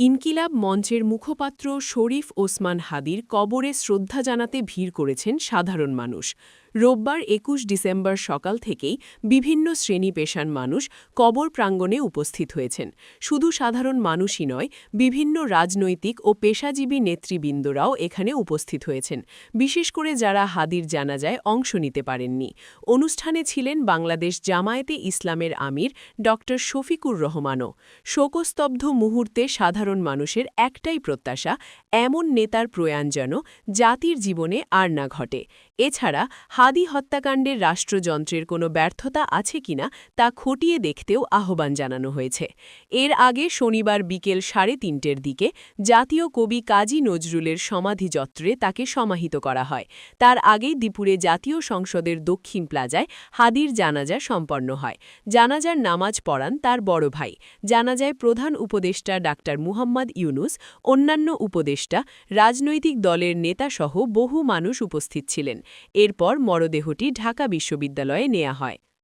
ইনকিলাব মঞ্চের মুখপাত্র শরীফ ওসমান হাদির কবরে শ্রদ্ধা জানাতে ভিড় করেছেন সাধারণ মানুষ। রোববার একুশ ডিসেম্বর সকাল থেকেই বিভিন্ন শ্রেণি পেশার মানুষ কবর প্রাঙ্গণে উপস্থিত হয়েছেন। শুধু সাধারণ মানুষই নয়, বিভিন্ন রাজনৈতিক ও পেশাজীবী নেতৃবৃন্দরাও এখানে উপস্থিত হয়েছেন। বিশেষ করে যারা হাদির জানাজায় অংশ নিতে পারেননি। অনুষ্ঠানে ছিলেন বাংলাদেশ জামায়াতে ইসলামের আমির ড শফিকুর রহমানও। শোকস্তব্ধ মুহূর্তে সাধারণ মানুষের একটাই প্রত্যাশা, এমন নেতার প্রয়াণ যেন জাতির জীবনে আর না ঘটে। এছাড়া হাদি হত্যাকাণ্ডের রাষ্ট্রযন্ত্রের কোনো ব্যর্থতা আছে কিনা তা খতিয়ে দেখতেও আহ্বান জানানো হয়েছে। এর আগে শনিবার বিকেল সাড়ে তিনটের দিকে জাতীয় কবি কাজী নজরুলের সমাধিযত্রে তাকে সমাহিত করা হয়। তার আগেই দুপুরে জাতীয় সংসদের দক্ষিণ প্লাজায় হাদির জানাজা সম্পন্ন হয়। জানাজার নামাজ পড়ান তার বড় ভাই। জানাজায় প্রধান উপদেষ্টা ডাক্তার মুহাম্মদ ইউনুস, অন্যান্য উপদেষ্টা, রাজনৈতিক দলের নেতাসহ বহু মানুষ উপস্থিত ছিলেন। এরপর মরদেহটি ঢাকা বিশ্ববিদ্যালয়ে নেয়া হয়।